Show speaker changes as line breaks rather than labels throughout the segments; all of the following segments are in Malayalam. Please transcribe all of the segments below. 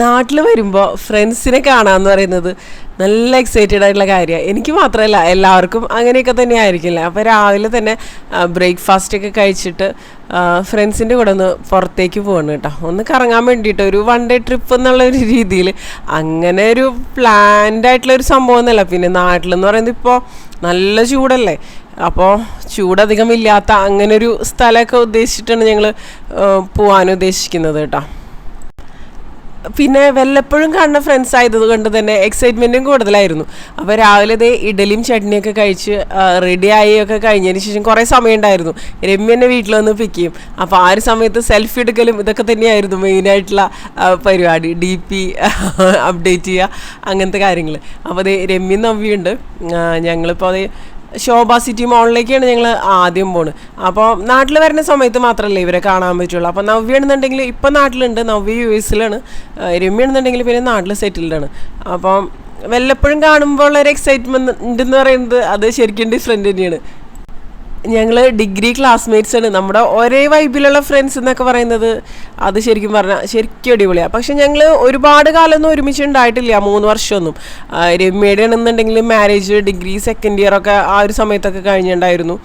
നാട്ടിൽ വരുമ്പോൾ ഫ്രണ്ട്സിനെ കാണാന്ന് പറയുന്നത് നല്ല എക്സൈറ്റഡ് ആയിട്ടുള്ള കാര്യമാണ് എനിക്ക് മാത്രമല്ല എല്ലാവർക്കും അങ്ങനെയൊക്കെ തന്നെ ആയിരിക്കില്ല. അപ്പോൾ രാവിലെ തന്നെ ബ്രേക്ക്ഫാസ്റ്റൊക്കെ കഴിച്ചിട്ട് ഫ്രണ്ട്സിന്റെ കൂടെ ഒന്ന് പുറത്തേക്ക് പോകണം കേട്ടോ. ഒന്ന് കറങ്ങാൻ വേണ്ടിയിട്ട് ഒരു വൺ ഡേ ട്രിപ്പ് എന്നുള്ള ഒരു രീതിയിൽ അങ്ങനെ ഒരു പ്ലാൻഡ് ആയിട്ടുള്ള ഒരു സംഭവം എന്നല്ല പിന്നെ നാട്ടിലെന്ന് പറയുന്നത് ഇപ്പോൾ നല്ല ചൂടല്ലേ? അപ്പോൾ ചൂടധികം ഇല്ലാത്ത അങ്ങനെ ഒരു സ്ഥലമൊക്കെ ഉദ്ദേശിച്ചിട്ടാണ് ഞങ്ങൾ പോകാൻ ഉദ്ദേശിക്കുന്നത് കേട്ടോ. പിന്നെ വല്ലപ്പോഴും കാണുന്ന ഫ്രണ്ട്സ് ആയത് കൊണ്ട് തന്നെ എക്സൈറ്റ്മെന്റും കൂടുതലായിരുന്നു. അപ്പോൾ രാവിലെ ദേ ഇഡലിയും ചട്നിയൊക്കെ കഴിച്ച് റെഡി ആയി ഒക്കെ കഴിഞ്ഞതിന് ശേഷം കുറേ സമയം ഉണ്ടായിരുന്നു. രമ്യ എന്നെ വീട്ടിൽ വന്ന് പിക്ക് ചെയ്യും. അപ്പോൾ ആ ഒരു സമയത്ത് സെൽഫി എടുക്കലും ഇതൊക്കെ തന്നെയായിരുന്നു മെയിനായിട്ടുള്ള പരിപാടി. ഡി പി അപ്ഡേറ്റ് ചെയ്യുക അങ്ങനത്തെ കാര്യങ്ങൾ അപ്പോൾ അതേ രമ്യ നവ്യുണ്ട് ഞങ്ങളിപ്പോൾ അതേ ശോഭ സിറ്റി മോളിലേക്കാണ് ഞങ്ങൾ ആദ്യം പോണത് അപ്പോൾ നാട്ടിൽ വരുന്ന സമയത്ത് മാത്രമല്ലേ ഇവരെ കാണാൻ പറ്റുള്ളൂ. അപ്പോൾ നവ്യാണെന്നുണ്ടെങ്കിൽ ഇപ്പം നാട്ടിലുണ്ട്. നവ്യ യു എസിലാണ് രമ്യാണെന്നുണ്ടെങ്കിൽ പിന്നെ നാട്ടിൽ സെറ്റിൽഡാണ് അപ്പം വല്ലപ്പോഴും കാണുമ്പോൾ ഉള്ളൊരു എക്സൈറ്റ്മെന്റ് എന്ന് പറയുന്നത് അത് ശരിക്കും ഡിഫറെന്റ് തന്നെയാണ്. ഞങ്ങൾ ഡിഗ്രി ക്ലാസ്മേറ്റ്സ് ആണ്. നമ്മുടെ ഒരേ വൈബിലുള്ള ഫ്രണ്ട്സ് എന്നൊക്കെ പറയുന്നത് അത് ശരിക്കും പറഞ്ഞാൽ ശരിക്കും അടിപൊളിയാണ് പക്ഷെ ഞങ്ങൾ ഒരുപാട് കാലമൊന്നും ഒരുമിച്ച് ഉണ്ടായിട്ടില്ല. മൂന്ന് വർഷമൊന്നും. രമ്യയുടെ ആണെന്നുണ്ടെങ്കിൽ മാരേജ് ഡിഗ്രി സെക്കൻഡ് ഇയർ ഒക്കെ ആ ഒരു സമയത്തൊക്കെ കഴിഞ്ഞിട്ടുണ്ടായിരുന്നു.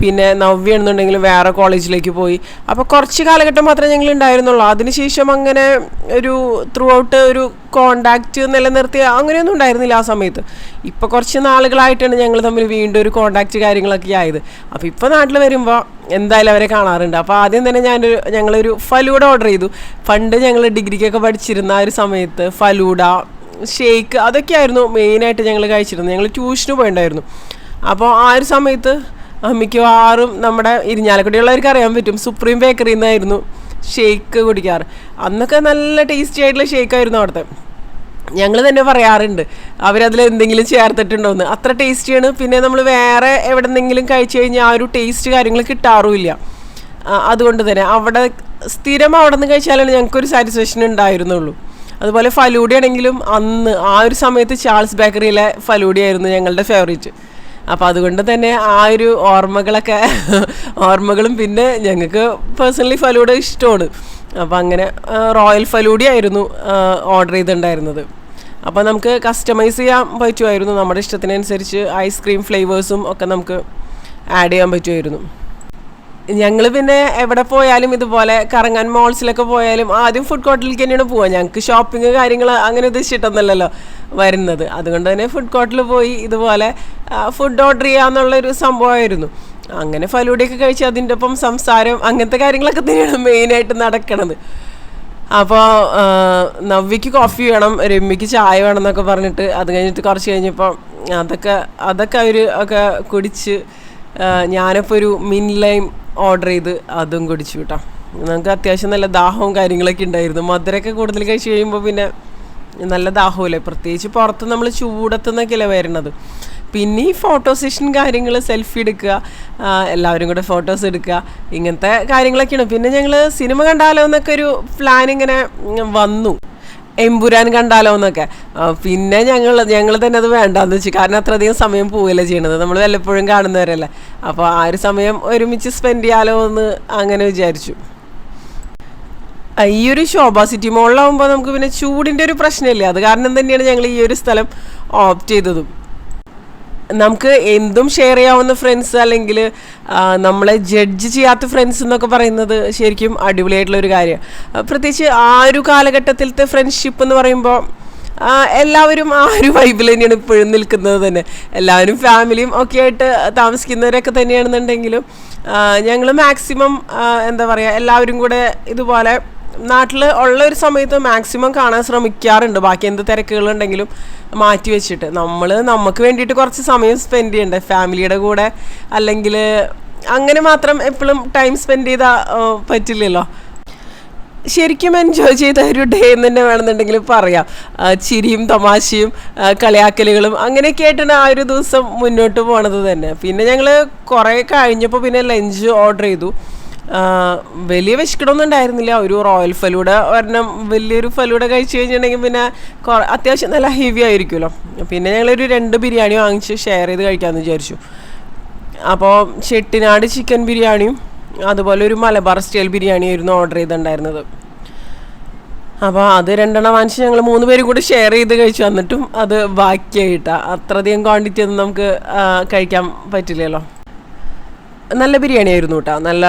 പിന്നെ നവ്യ എന്നുണ്ടെങ്കിൽ വേറെ കോളേജിലേക്ക് പോയി. അപ്പോൾ കുറച്ച് കാലഘട്ടം മാത്രമേ ഞങ്ങൾ ഉണ്ടായിരുന്നുള്ളൂ അതിനുശേഷം അങ്ങനെ ഒരു ത്രൂ ഔട്ട് ഒരു കോണ്ടാക്റ്റ് നിലനിർത്തി അങ്ങനെയൊന്നും ഉണ്ടായിരുന്നില്ല ആ സമയത്ത്. ഇപ്പോൾ കുറച്ച് നാളുകളായിട്ടാണ് ഞങ്ങൾ തമ്മിൽ വീണ്ടും ഒരു കോണ്ടാക്റ്റ് കാര്യങ്ങളൊക്കെ ആയത്. അപ്പോൾ ഇപ്പോൾ നാട്ടിൽ വരുമ്പോൾ എന്തായാലും അവരെ കാണാറുണ്ട്. അപ്പോൾ ആദ്യം തന്നെ ഞാനൊരു ഞങ്ങളൊരു ഫലൂഡ ഓർഡർ ചെയ്തു. പണ്ട് ഞങ്ങൾ ഡിഗ്രിക്കൊക്കെ പഠിച്ചിരുന്ന ആ ഒരു സമയത്ത് ഫലൂഡ ഷേക്ക് അതൊക്കെയായിരുന്നു മെയിനായിട്ട് ഞങ്ങൾ കഴിച്ചിരുന്നത്. ഞങ്ങൾ ട്യൂഷന് പോയിണ്ടായിരുന്നു. അപ്പോൾ ആ ഒരു സമയത്ത് മിക്കവാറും നമ്മുടെ ഇരിഞ്ഞാലക്കുടിയുള്ളവർക്ക് അറിയാൻ പറ്റും. സുപ്രീം ബേക്കറിയിൽ നിന്നായിരുന്നു ഷേക്ക് കുടിക്കാറ്. അന്നൊക്കെ നല്ല ടേസ്റ്റി ആയിട്ടുള്ള ഷേക്കായിരുന്നു അവിടുത്തെ. ഞങ്ങൾ തന്നെ പറയാറുണ്ട് അവരതിൽ എന്തെങ്കിലും ചേർത്തിട്ടുണ്ടോയെന്ന് അത്ര ടേസ്റ്റിയാണ് പിന്നെ നമ്മൾ വേറെ എവിടെ നിന്നെങ്കിലും കഴിച്ചു കഴിഞ്ഞാൽ ആ ഒരു ടേസ്റ്റ് കാര്യങ്ങൾ കിട്ടാറുമില്ല. അതുകൊണ്ട് തന്നെ അവിടെ സ്ഥിരം അവിടെ നിന്ന് കഴിച്ചാലാണ് ഞങ്ങൾക്കൊരു സാറ്റിസ്ഫാക്ഷൻ ഉണ്ടായിരുന്നുള്ളൂ. അതുപോലെ ഫലൂഡി ആണെങ്കിലും അന്ന് ആ ഒരു സമയത്ത് ചാൾസ് ബേക്കറിയിലെ ഫലൂഡി ആയിരുന്നു ഞങ്ങളുടെ ഫേവറേറ്റ് അപ്പോൾ അതുകൊണ്ട് തന്നെ ആ ഒരു ഓർമ്മകളൊക്കെ ഓർമ്മകളും പിന്നെ ഞങ്ങൾക്ക് പേഴ്സണലി ഫലൂഡ ഇഷ്ടമാണ്. അപ്പോൾ അങ്ങനെ റോയൽ ഫലൂഡി ആയിരുന്നു ഓർഡർ ചെയ്തിട്ടുണ്ടായിരുന്നത്. അപ്പോൾ നമുക്ക് കസ്റ്റമൈസ് ചെയ്യാൻ പറ്റുമായിരുന്നു. നമ്മുടെ ഇഷ്ടത്തിനനുസരിച്ച് ഐസ്ക്രീം ഫ്ലേവേഴ്സും ഒക്കെ നമുക്ക് ആഡ് ചെയ്യാൻ പറ്റുമായിരുന്നു. ഞങ്ങൾ പിന്നെ എവിടെ പോയാലും ഇതുപോലെ കറങ്ങാൻ മോൾസിലൊക്കെ പോയാലും ആദ്യം ഫുഡ് കോർട്ടിലേക്ക് തന്നെയാണ് പോവുക. ഞങ്ങൾക്ക് ഷോപ്പിംഗ് കാര്യങ്ങൾ അങ്ങനെ ഉദ്ദേശിച്ചിട്ടൊന്നുമല്ലല്ലോ വരുന്നത്. അതുകൊണ്ട് തന്നെ ഫുഡ് കോർട്ടിൽ പോയി ഇതുപോലെ ഫുഡ് ഓർഡർ ചെയ്യാന്നുള്ളൊരു സംഭവമായിരുന്നു. അങ്ങനെ ഫലൂടിയൊക്കെ കഴിച്ച് അതിന്റെ ഒപ്പം സംസാരം അങ്ങനത്തെ കാര്യങ്ങളൊക്കെ തന്നെയാണ് മെയിനായിട്ട് നടക്കണത്. അപ്പോൾ നവ്യക്ക് കോഫി വേണം രമ്യക്ക് ചായ വേണം എന്നൊക്കെ പറഞ്ഞിട്ട് അത് കഴിഞ്ഞിട്ട് കുറച്ച് കഴിഞ്ഞപ്പോൾ അതൊക്കെ അതൊക്കെ അവർ ഒക്കെ കുടിച്ച് ഞാനിപ്പോൾ ഒരു മിൻ ലൈം ഓർഡർ ചെയ്ത് അതും കുടിച്ചു കേട്ടോ. നമുക്ക് അത്യാവശ്യം നല്ല ദാഹവും കാര്യങ്ങളൊക്കെ ഉണ്ടായിരുന്നു. മധുരമൊക്കെ കൂടുതൽ കഴിച്ച് കഴിയുമ്പോൾ പിന്നെ നല്ല ദാഹമല്ലേ പ്രത്യേകിച്ച് പുറത്ത് നമ്മൾ ചൂടത്തുനിന്നൊക്കെയല്ലേ വരുന്നത്. പിന്നെ ഈ ഫോട്ടോ സെഷൻ കാര്യങ്ങൾ സെൽഫി എടുക്കുക എല്ലാവരും കൂടെ ഫോട്ടോസ് എടുക്കുക ഇങ്ങനത്തെ കാര്യങ്ങളൊക്കെയാണ്. പിന്നെ ഞങ്ങൾ സിനിമ കണ്ടാലോ എന്നൊക്കെ ഒരു പ്ലാൻ ഇങ്ങനെ വന്നു. എമ്പുരാൻ കണ്ടാലോ എന്നൊക്കെ. പിന്നെ ഞങ്ങൾ ഞങ്ങൾ തന്നെ അത് വേണ്ടാന്ന് വെച്ചു. കാരണം അത്രയധികം സമയം പോവുകയല്ലേ ചെയ്യണത്. നമ്മൾ വല്ലപ്പോഴും കാണുന്നവരല്ലേ. അപ്പോൾ ആ ഒരു സമയം ഒരുമിച്ച് സ്പെൻഡ് ചെയ്യാലോ എന്ന് അങ്ങനെ വിചാരിച്ചു. ഈ ഒരു ശോഭ സിറ്റി മോളിലാവുമ്പോൾ നമുക്ക് പിന്നെ ചൂടിന്റെ ഒരു പ്രശ്നമില്ല? അത് കാരണം തന്നെയാണ് ഞങ്ങൾ ഈ ഒരു സ്ഥലം ഓപ്റ്റ് ചെയ്തതും. നമുക്ക് എന്തും ഷെയർ ചെയ്യാവുന്ന ഫ്രണ്ട്സ് അല്ലെങ്കിൽ നമ്മളെ ജഡ്ജ് ചെയ്യാത്ത ഫ്രണ്ട്സ് എന്നൊക്കെ പറയുന്നത് ശരിക്കും അടിപൊളിയായിട്ടുള്ള ഒരു കാര്യമാണ് പ്രത്യേകിച്ച് ആ ഒരു കാലഘട്ടത്തിലത്തെ ഫ്രണ്ട്ഷിപ്പ് എന്ന് പറയുമ്പോൾ എല്ലാവരും ആ ഒരു വൈബിൽ തന്നെയാണ് ഇപ്പോഴും നിൽക്കുന്നത് തന്നെ. എല്ലാവരും ഫാമിലിയും ഒക്കെ ആയിട്ട് താമസിക്കുന്നവരൊക്കെ തന്നെയാണെന്നുണ്ടെങ്കിലും ഞങ്ങൾ മാക്സിമം എന്താ പറയുക എല്ലാവരും കൂടെ ഇതുപോലെ നാട്ടിൽ ഉള്ള ഒരു സമയത്ത് മാക്സിമം കാണാൻ ശ്രമിക്കാറുണ്ട്. ബാക്കി എന്ത് തിരക്കുകളുണ്ടെങ്കിലും മാറ്റി വെച്ചിട്ട്. നമ്മൾ നമുക്ക് വേണ്ടിയിട്ട് കുറച്ച് സമയം സ്പെൻഡ് ചെയ്യണ്ടേ? ഫാമിലിയുടെ കൂടെ അല്ലെങ്കിൽ അങ്ങനെ മാത്രം എപ്പോഴും ടൈം സ്പെൻഡ് ചെയ്താൽ പറ്റില്ലല്ലോ. ശരിക്കും എൻജോയ് ചെയ്ത ഒരു ഡേ എന്ന് തന്നെ വേണമെന്നുണ്ടെങ്കിൽ പറയാം. ചിരിയും തമാശയും കളിയാക്കലുകളും അങ്ങനെയൊക്കെ ആയിട്ടാണ് ആ ഒരു ദിവസം മുന്നോട്ട് പോണത് തന്നെ. പിന്നെ ഞങ്ങൾ കുറേ കഴിഞ്ഞപ്പോൾ പിന്നെ ലഞ്ച് ഓർഡർ ചെയ്തു. വലിയ വിശക്കണമൊന്നും ഉണ്ടായിരുന്നില്ല. ഒരു റോയൽ ഫലൂഡ ഒരെണ്ണം വലിയൊരു ഫലൂഡ കഴിച്ചു കഴിഞ്ഞിട്ടുണ്ടെങ്കിൽ പിന്നെ അത്യാവശ്യം നല്ല ഹെവി ആയിരിക്കുമല്ലോ. പിന്നെ ഞങ്ങളൊരു രണ്ട് ബിരിയാണി വാങ്ങിച്ച് ഷെയർ ചെയ്ത് കഴിക്കാമെന്ന് വിചാരിച്ചു. അപ്പോൾ ചെട്ടിനാട് ചിക്കൻ ബിരിയാണിയും അതുപോലെ ഒരു മലബാർ സ്റ്റൈൽ ബിരിയാണി ആയിരുന്നു ഓർഡർ ചെയ്തിട്ടുണ്ടായിരുന്നത്. അപ്പോൾ അത് രണ്ടെണ്ണം വാങ്ങിച്ച് ഞങ്ങൾ മൂന്ന് പേരും കൂടി ഷെയർ ചെയ്ത് കഴിച്ചു. വന്നിട്ടും അത് ബാക്കിയായിട്ടാണ് അത്രയധികം ക്വാണ്ടിറ്റി ഒന്നും നമുക്ക് കഴിക്കാൻ പറ്റില്ലല്ലോ. നല്ല ബിരിയാണി ആയിരുന്നു കേട്ടോ നല്ല